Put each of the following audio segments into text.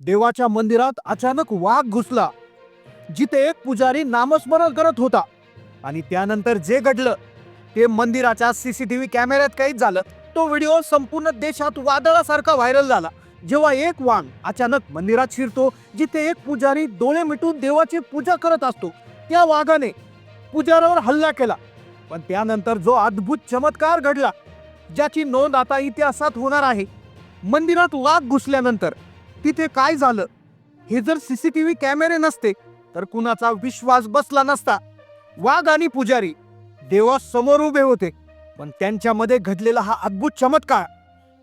देवाच्या मंदिरात अचानक वाघ घुसला जिथे एक पुजारी नामस्मरण करत होता. आणि त्यानंतर जे घडलं ते मंदिराच्या सीसीटीव्ही कॅमेऱ्यात काहीच झालं. तो व्हिडिओ संपूर्ण देशात वादळासारखा व्हायरल झाला. जेव्हा एक वाघ अचानक मंदिरात शिरतो जिथे एक पुजारी डोळे मिटून देवाची पूजा करत असतो त्या वाघाने पुजाऱ्यावर हल्ला केला. पण त्यानंतर जो अद्भुत चमत्कार घडला ज्याची नोंद आता इतिहासात होणार आहे. मंदिरात वाघ घुसल्यानंतर तिथे काय झालं? हे जर सीसीटीव्ही कॅमेरे नसते तर कुणाचा विश्वास बसला नसता. वाघ आणि पुजारी देवासमोर उभे होते पण त्यांच्यामध्ये घडलेला हा अद्भुत चमत्कार.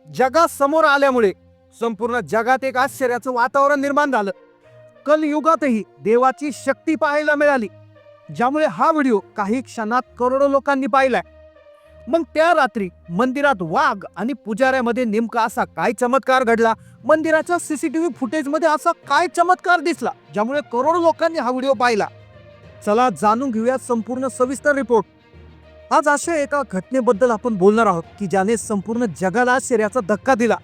जगासमोर आल्यामुळे संपूर्ण जगात एक आश्चर्याचं वातावरण निर्माण झालं. कलयुगातही देवाची शक्ती पाहायला मिळाली ज्यामुळे हा व्हिडिओ काही क्षणात करोडो लोकांनी पाहिलाय. मग त्या रात्री मंदिरात वाघ आणि पुजाऱ्यामध्ये नेमका असा काय चमत्कार घडला? मंदिराच्या सीसीटीव्ही फुटेजमध्ये असा काय चमत्कार दिसला? ज्यामुळे करोडो लोकांनी हा व्हिडिओ पाहिला. चला जाणून घेऊया संपूर्ण सविस्तर रिपोर्ट आज अशा एका घटनेबद्दल आपण बोलणार आहोत की ज्याने संपूर्ण जगाला आश्चर्याचा धक्का दिला.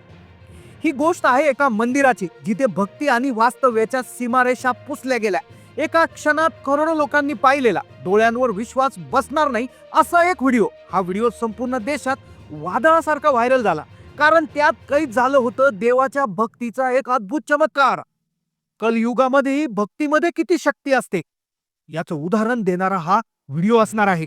ही गोष्ट आहे एका मंदिराची जिथे भक्ती आणि वास्तव्याच्या सीमारेषा पुसल्या गेल्या. एका क्षणात करोडो लोकांनी पाहिलेला. डोळ्यांवर विश्वास बसणार नाही असा एक व्हिडिओ. हा व्हिडिओ संपूर्ण देशात वादळासारखा व्हायरल झाला. कारण त्यात काही झालं होतं देवाच्या भक्तीचा एक अद्भुत चमत्कार. कलयुगामध्येही भक्तीमध्ये किती शक्ती असते? याचं उदाहरण देणारा हा व्हिडिओ असणार आहे.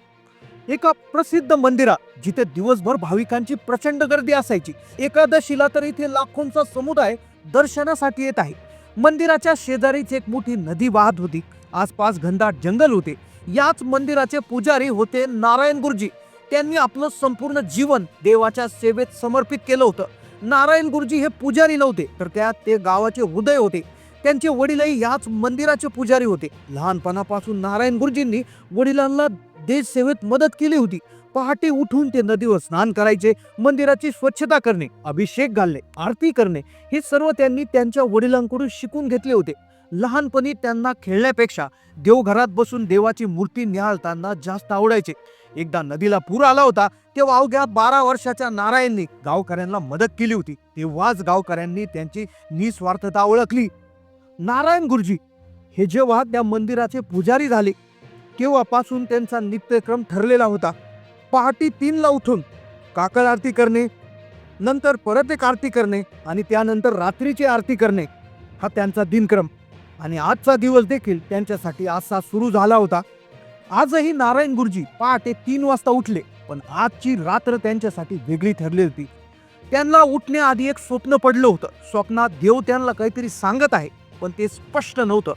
एका प्रसिद्ध मंदिरात जिथे दिवसभर भाविकांची प्रचंड गर्दी असायची. एकादशीला तर इथे लाखोंचा समुदाय दर्शनासाठी येत आहे. मंदिराच्या शेजारीच एक मोठी नदी वाहत होती. आसपास घनदाट जंगल होते. याच मंदिराचे पुजारी होते नारायण गुरुजी. त्यांनी आपलं संपूर्ण जीवन देवाच्या सेवेत समर्पित केलं होतं. नारायण गुरुजी हे पुजारी नव्हते तर त्यात ते गावाचे हृदय होते. त्यांचे वडीलही याच मंदिराचे पुजारी होते. लहानपणापासून नारायण गुरुजींनी वडिलांना देश सेवेत मदत केली होती. पहाटे उठून ते नदीवर स्नान करायचे मंदिराची स्वच्छता करणे अभिषेक घालणे आरती करणे हे सर्व त्यांनी त्यांच्या वडिलांकडून शिकून घेतले होते. लहानपणी त्यांना खेळण्यापेक्षा देवघरात बसून देवाची मूर्ती निहाळताना जास्त आवडायचे. एकदा नदीला पूर आला होता तेव्हा अवघ्या बारा वर्षाच्या नारायणने गावकऱ्यांना मदत केली होती. तेव्हाच गावकऱ्यांनी त्यांची निस्वार्थता ओळखली. नारायण गुरुजी हे जेव्हा त्या मंदिराचे पुजारी झाले केव्हापासून त्यांचा नित्यक्रम ठरलेला होता? पहाटे तीनला उठून काकड आरती करणे नंतर परत एक आरती करणे आणि त्यानंतर रात्रीची आरती करणे हा त्यांचा दिनक्रम. आणि आजचा दिवस देखील त्यांच्यासाठी असा सुरू झाला होता. आजही नारायण गुरुजी पहाटे तीन वाजता उठले पण आजची रात्र त्यांच्यासाठी वेगळी ठरली होती. त्यांना उठण्याआधी एक स्वप्न पडलं होतं. स्वप्नात देव त्यांना काहीतरी सांगत आहे पण ते स्पष्ट नव्हतं.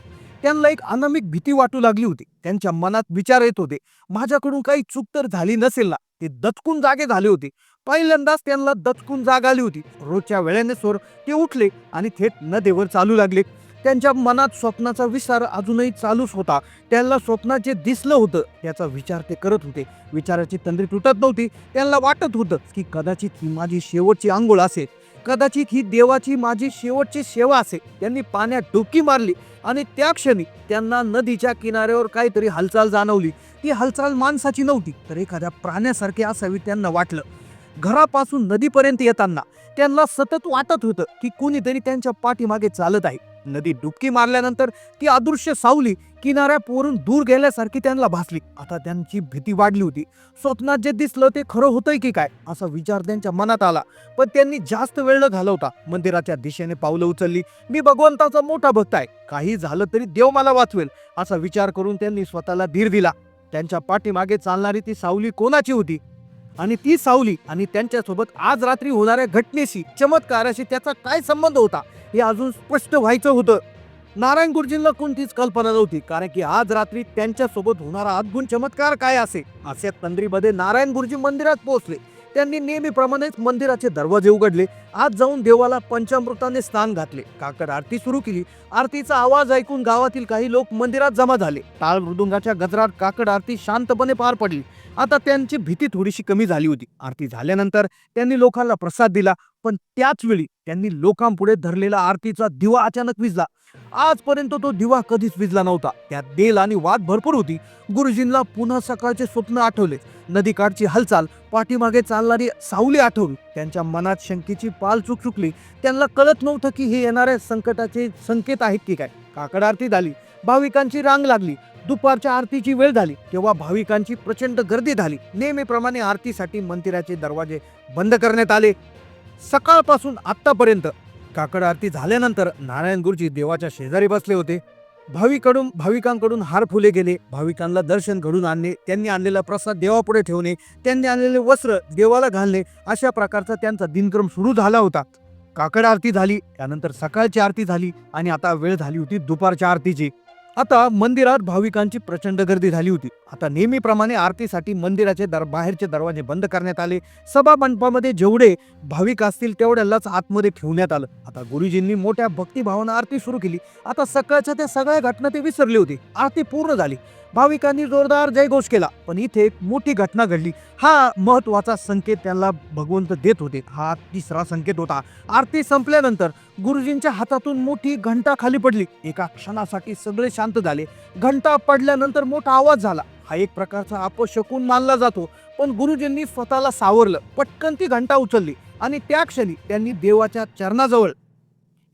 त्यांना एक अनामिक भीती वाटू लागली होती. त्यांच्या मनात विचार येत होते. माझ्याकडून काही चूक तर झाली नसेल ना? ते दचकून जागे झाले होते. पहिल्यांदाच त्यांना दचकून जाग आली होती. रोजच्या वेळेनुसार ते उठले आणि थेट नदेवर चालू लागले. त्यांच्या मनात स्वप्नाचा विचार अजूनही चालूच होता. त्यांना स्वप्नात जे दिसलं होतं त्याचा विचार ते करत होते. विचाराची तंद्री तुटत नव्हती. त्यांना वाटत होतं की कदाचित ही माझी शेवटची आंघोळ असेल. कदाचित ही देवाची माझी शेवटची सेवा असेल त्यांनी पाण्यात डुबकी मारली आणि त्या क्षणी त्यांना नदीच्या किनाऱ्यावर काहीतरी हालचाल जाणवली. ती हालचाल माणसाची नव्हती तर एखाद्या प्राण्यासारखी असावी त्यांना वाटलं. घरापासून नदीपर्यंत येताना त्यांना सतत वाटत होतं की कोणीतरी त्यांच्या पाठीमागे चालत आहे. नदी डुबकी मारल्यानंतर ती अदृश्य सावली किनाऱ्यावरून दूर गेल्यासारखी त्यांना भासली. आता त्यांची भीती वाढली होती. स्वप्नात जे दिसलं ते खरं होतंय की काय? असा विचार त्यांच्या मनात आला. पण त्यांनी जास्त वेळ न घालवता मंदिराच्या दिशेने पावलं उचलली. मी भगवंताचा मोठा भक्त आहे. काही झालं तरी देव मला वाचवेल असा विचार करून त्यांनी स्वतःला धीर दिला. त्यांच्या पाठीमागे चालणारी ती सावली कोणाची होती? आणि ती सावली आणि त्यांच्यासोबत आज रात्री होणाऱ्या घटनेशी चमत्काराशी त्याचा काय संबंध होता? हे अजून स्पष्ट व्हायचं होतं. नारायण गुरुजींना कोणतीच कल्पना नव्हती कारण की आज रात्री त्यांच्यासोबत होणारा अद्भुत चमत्कार काय असे? असे तंद्रीमध्ये नारायण गुरुजी मंदिरात पोहोचले. त्यांनी नेहमीप्रमाणेच मंदिराचे दरवाजे उघडले. आज जाऊन देवाला पंचामृताने स्नान घातले. काकड आरती सुरू केली. आरतीचा आवाज ऐकून गावातील काही लोक मंदिरात जमा झाले. टाळ मृदुंगाच्या गजरात काकड आरती शांतपणे पार पडली. आता त्यांची भीती थोडीशी कमी झाली होती. आरती झाल्यानंतर त्यांनी लोकांना प्रसाद दिला. पण त्याच वेळी त्यांनी लोकांपुढे धरलेला आरतीचा दिवा अचानक विजला. आजपर्यंत तो दिवा कधीच विजला नव्हता. त्यात देल आणि वाद भरपूर होती. गुरुजींना पुन्हा सकाळचे स्वप्न आठवले. नदीकाठची हालचाल पाठीमागे चालणारी सावली आठवली त्यांच्या मनात शंकेची पाल चूक चुकली. त्यांना कळत नव्हतं की हे येणाऱ्या संकटाचे संकेत आहेत की काय. काकड आरती झाली. भाविकांची रांग लागली. दुपारच्या आरतीची वेळ झाली. तेव्हा भाविकांची प्रचंड गर्दी झाली. नेहमीप्रमाणे आरतीसाठी मंदिराचे दरवाजे बंद करण्यात आले. सकाळपासून आत्तापर्यंत. काकड आरती झाल्यानंतर नारायण गुरुजी देवाच्या शेजारी बसले होते. भाविकडून भाविकांकडून हार फुले गेले. भाविकांना दर्शन घडून आणणे त्यांनी आणलेला प्रसाद देवापुढे ठेवणे त्यांनी आणलेले वस्त्र देवाला घालणे अशा प्रकारचा त्यांचा दिनक्रम सुरू झाला होता. काकड आरती झाली त्यानंतर सकाळची आरती झाली आणि आता वेळ झाली होती दुपारच्या आरतीची. आता मंदिरात भाविकांची प्रचंड गर्दी झाली होती. आता नेहमीप्रमाणे आरतीसाठी मंदिराचे दर बाहेरचे दरवाजे बंद करण्यात आले. सभा मंडपामध्ये जेवढे भाविक असतील तेवढ्यालाच आतमध्ये ठेवण्यात आलं. आता गुरुजींनी मोठ्या भक्तिभावानं आरती सुरू केली. आता सकाळच्या त्या सगळ्या घटना ते विसरले होते. आरती पूर्ण झाली. भाविकांनी जोरदार जयघोष केला पण इथे एक मोठी घटना घडली. हा महत्त्वाचा संकेत त्यांना भगवंत देत होते. हा तिसरा संकेत होता. आरती संपल्यानंतर गुरुजींच्या हातातून मोठी घंटा खाली पडली. एका क्षणासाठी सगळे शांत झाले. घंटा पडल्यानंतर मोठा आवाज झाला. हा एक प्रकारचा अपशकून मानला जातो पण गुरुजींनी स्वतःला सावरलं. पटकन ती घंटा उचलली आणि त्या क्षणी त्यांनी देवाच्या चरणाजवळ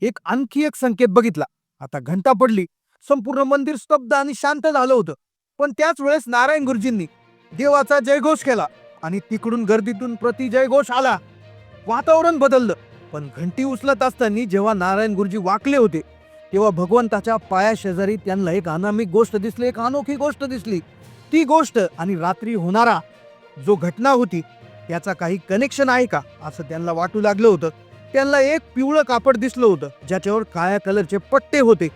एक आणखी एक संकेत बघितला. आता घंटा पडली. संपूर्ण मंदिर स्तब्ध आणि शांत झालं होतं. पण त्याच वेळेस नारायण गुरुजींनी देवाचा जयघोष केला आणि तिकडून गर्दीतून प्रति जयघोष आला. वातावरण बदललं पण घंटी उचलत असताना जेव्हा नारायण गुरुजी वाकले होते तेव्हा भगवंताच्या पाया शेजारी त्यांना एक अनामिक गोष्ट दिसली एक अनोखी गोष्ट दिसली. ती गोष्ट आणि रात्री होणारा जो घटना होती त्याचा काही कनेक्शन आहे का असं त्यांना वाटू लागलं होतं. त्यांना एक पिवळं कापड दिसलं होतं ज्याच्यावर काळ्या कलरचे पट्टे होते.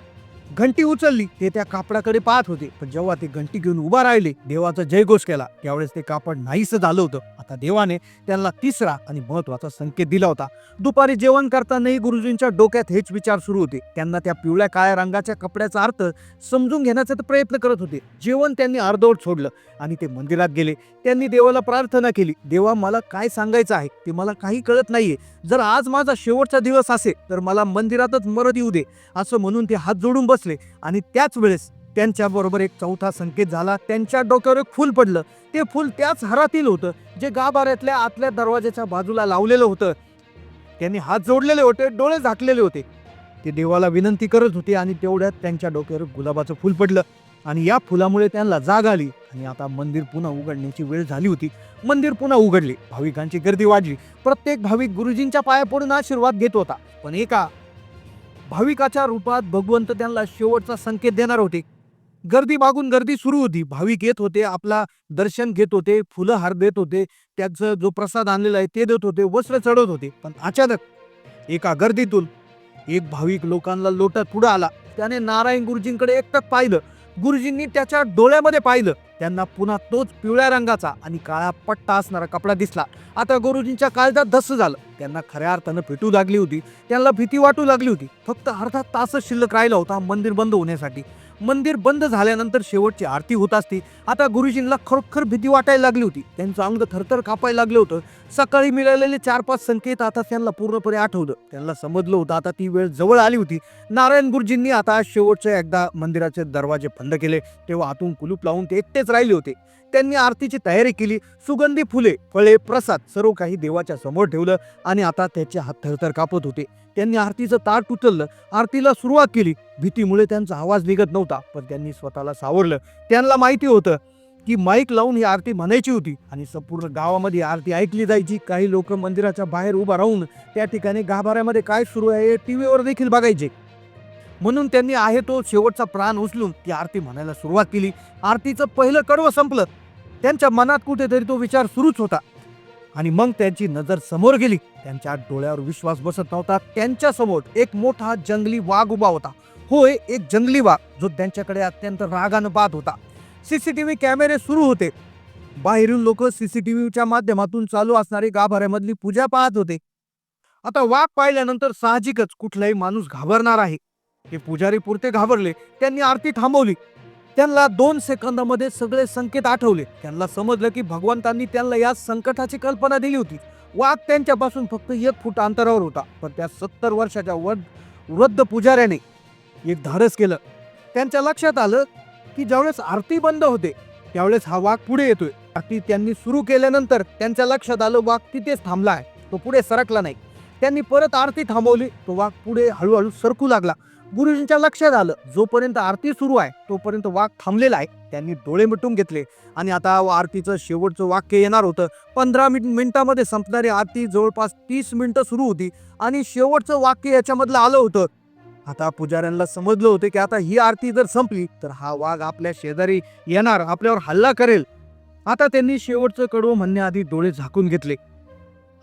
घंटी उचलली ते त्या कापडाकडे पाहत होते. पण जेव्हा ते घंटी घेऊन उभा राहिले देवाचा जयघोष केला. त्यावेळेस ते कापड नाहीसं झालं होतं. आता देवाने त्यांना तिसरा आणि महत्त्वाचा संकेत दिला होता. दुपारी जेवण करतानाही गुरुजींच्या डोक्यात हेच विचार सुरू होते. त्यांना त्या पिवळ्या काळ्या रंगाच्या कपड्याचा अर्थ समजून घेण्याचा प्रयत्न करत होते. जेवण त्यांनी अर्धवट सोडलं आणि ते मंदिरात गेले. त्यांनी देवाला प्रार्थना केली. देवा मला काय सांगायचं आहे? ते मला काही कळत नाहीये. जर आज माझा शेवटचा दिवस असेल तर मला मंदिरातच मरत येऊ दे. असं म्हणून ते हात जोडून बसले आणि त्याच वेळेस त्यांच्या बरोबर एक चौथा संकेत झाला. त्यांच्या डोक्यावर एक फूल पडलं. ते फूल त्याच हरातील होतं जे गाभाऱ्यातल्या आतल्या दरवाजाच्या बाजूला लावलेलं होतं. त्यांनी हात जोडलेले होते डोळे झाकलेले होते. ते देवाला विनंती करत होते आणि तेवढ्यात त्यांच्या डोक्यावर गुलाबाचं फूल पडलं. आणि या फुलामुळे त्यांना जाग आली आणि आता मंदिर पुन्हा उघडण्याची वेळ झाली होती. मंदिर पुन्हा उघडले. भाविकांची गर्दी वाढली. प्रत्येक भाविक गुरुजींच्या पाया पडून आशीर्वाद घेत होता. पण एका भाविकाच्या रूपात भगवंत त्यांना शेवटचा संकेत देणार होते. गर्दी मागून गर्दी सुरू होती. भाविक येत होते आपला दर्शन घेत होते फुलं हार देत होते त्याचं जो प्रसाद आणलेला आहे ते देत होते वस्त्र चढवत होते. पण अचानक एका गर्दीतून एक भाविक लोकांना लोटत पुढे आला. त्याने नारायण गुरुजींकडे एकटक पाहिलं. गुरुजींनी त्याच्या डोळ्यामध्ये पाहिलं. त्यांना पुन्हा तोच पिवळ्या रंगाचा आणि काळा पट्टा असणारा कपडा दिसला. आता गुरुजींच्या काळजात धस्स झालं. त्यांना खऱ्या अर्थानं भेटू लागली होती. त्यांना भीती वाटू लागली होती. फक्त अर्धा तासच शिल्लक राहिला होता मंदिर बंद होण्यासाठी. मंदिर बंद झाल्यानंतर शेवटची आरती होत असती. आता गुरुजींना खरोखर भीती वाटायला लागली होती. त्यांचं अंग थरथर कापायला लागलं होतं. सकाळी मिळालेले चार पाच संकेत आता त्यांना पूर्णपणे आठवलं. त्यांना समजलं होतं आता ती वेळ जवळ आली होती. नारायण गुरुजींनी आता शेवटचे एकदा मंदिराचे दरवाजे बंद केले. तेव्हा आतून कुलूप लावून ते एकटेच राहिले होते. त्यांनी आरतीची तयारी केली. सुगंधी फुले फळे प्रसाद सर्व काही देवाच्या समोर ठेवलं आणि आता त्याचे हात थरथर कापत होते. त्यांनी आरतीचं ताट उचललं. आरतीला सुरुवात केली. भीतीमुळे त्यांचा आवाज निघत नव्हता पण त्यांनी स्वतःला सावरलं. त्यांना माहिती होतं की माईक लावून ही आरती म्हणायची होती आणि संपूर्ण गावामध्ये आरती ऐकली जायची. काही लोक मंदिराच्या बाहेर उभा राहून त्या ठिकाणी गाभाऱ्यामध्ये काय सुरू आहे टी व्हीवर देखील बघायचे. म्हणून त्यांनी आहे तो शेवटचा प्राण उचलून ती आरती म्हणायला सुरुवात केली. आरतीचं पहिलं कडवं संपलं. त्यांच्या मनात कुठेतरी तो विचार सुरूच होता. आणि मग त्यांची नजर समोर गेली. त्यांच्या डोळ्यावर विश्वास बसत नव्हता. त्यांच्यासमोर एक मोठा जंगली वाघ उभा होता. होय एक जंगली वाघ जो त्यांच्याकडे अत्यंत रागानं पाहत होता. सीसीटीव्ही कॅमेरे सुरू होते. बाहेरून लोक सीसीटीव्हीच्या माध्यमातून चालू असणारी गाभाऱ्यामधली पूजा पाहत होते. आता वाघ पाहिल्यानंतर साहजिकच कुठलाही माणूस घाबरणार आहे. ते पुजारी पुरते घाबरले. त्यांनी आरती थांबवली. त्यांना दोन सेकंदामध्ये सगळे संकेत आठवले. त्यांना समजलं की भगवंतांनी त्यांना या संकटाची कल्पना दिली होती. वाघ त्यांच्यापासून फक्त एक फूट अंतरावर होता. पण त्या सत्तर वर्षाच्या वर वृद्ध पुजाऱ्याने एक धाडस केलं. त्यांच्या लक्षात आलं की ज्यावेळेस आरती बंद होते त्यावेळेस हा वाघ पुढे येतोय. आरती त्यांनी सुरू केल्यानंतर त्यांच्या लक्षात आलं वाघ तिथेच थांबला आहे. तो पुढे सरकला नाही. त्यांनी परत आरती थांबवली. तो वाघ पुढे हळूहळू सरकू लागला. गुरुजींच्या लक्षात आलं. जोपर्यंत आरती सुरू आहे तोपर्यंत वाघ थांबलेला आहे. त्यांनी डोळे मिटून घेतले. आणि आता आरतीचं शेवटचं वाक्य येणार होतं. पंधरा मिनिट मिनिटामध्ये संपणारी आरती जवळपास तीस मिनिटं सुरू होती. आणि शेवटचं वाक्य याच्यामधलं आलं होतं. आता पुजाऱ्यांना समजलं होतं की आता ही आरती जर संपली तर हा वाघ आपल्या शेजारी येणार आपल्यावर हल्ला करेल. आता त्यांनी शेवटचं कडवं म्हणण्याआधी डोळे झाकून घेतले.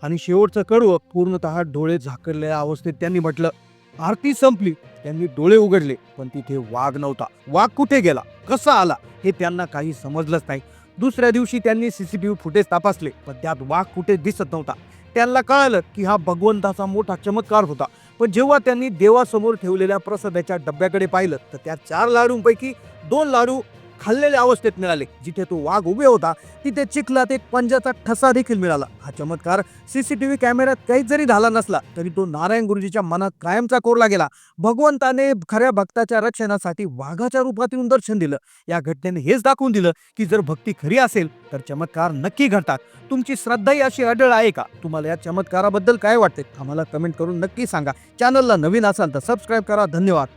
आणि शेवटचं कडवं पूर्णतः डोळे झाकलेल्या अवस्थेत त्यांनी म्हटलं आरती संपली. त्यांनी डोळे उघडले पण तिथे वाघ नव्हता. वाघ कुठे गेला? कसा आला? हे त्यांना काही समजलंच नाही. दुसऱ्या दिवशी त्यांनी सीसीटीव्ही फुटेज तपासले पण त्यात वाघ कुठे दिसत नव्हता. त्यांना कळालं की हा भगवंताचा मोठा चमत्कार होता. पण जेव्हा त्यांनी देवासमोर ठेवलेल्या प्रसादाच्या डब्याकडे पाहिलं तर त्या चार लाडूंपैकी दोन लाडू खाल्लेल्या अवस्थेत मिळाले. जिथे तो वाघ उभे होता तिथे चिखलात एक पंजाचा ठसा देखील मिळाला. हा चमत्कार सीसीटीव्ही कॅमेऱ्यात काहीच जरी झाला नसला तरी तो नारायण गुरुजीच्या मनात कायमचा कोरला गेला. भगवंताने खऱ्या भक्ताच्या रक्षणासाठी वाघाच्या रूपात येऊन दर्शन दिलं. या घटनेने हेच दाखवून दिलं की जर भक्ती खरी असेल तर चमत्कार नक्की घडतात. तुमची श्रद्धाही अशी अडळ आहे का? तुम्हाला या चमत्काराबद्दल काय वाटते? आम्हाला कमेंट करून नक्की सांगा. चॅनलला नवीन असाल तर सबस्क्राईब करा. धन्यवाद.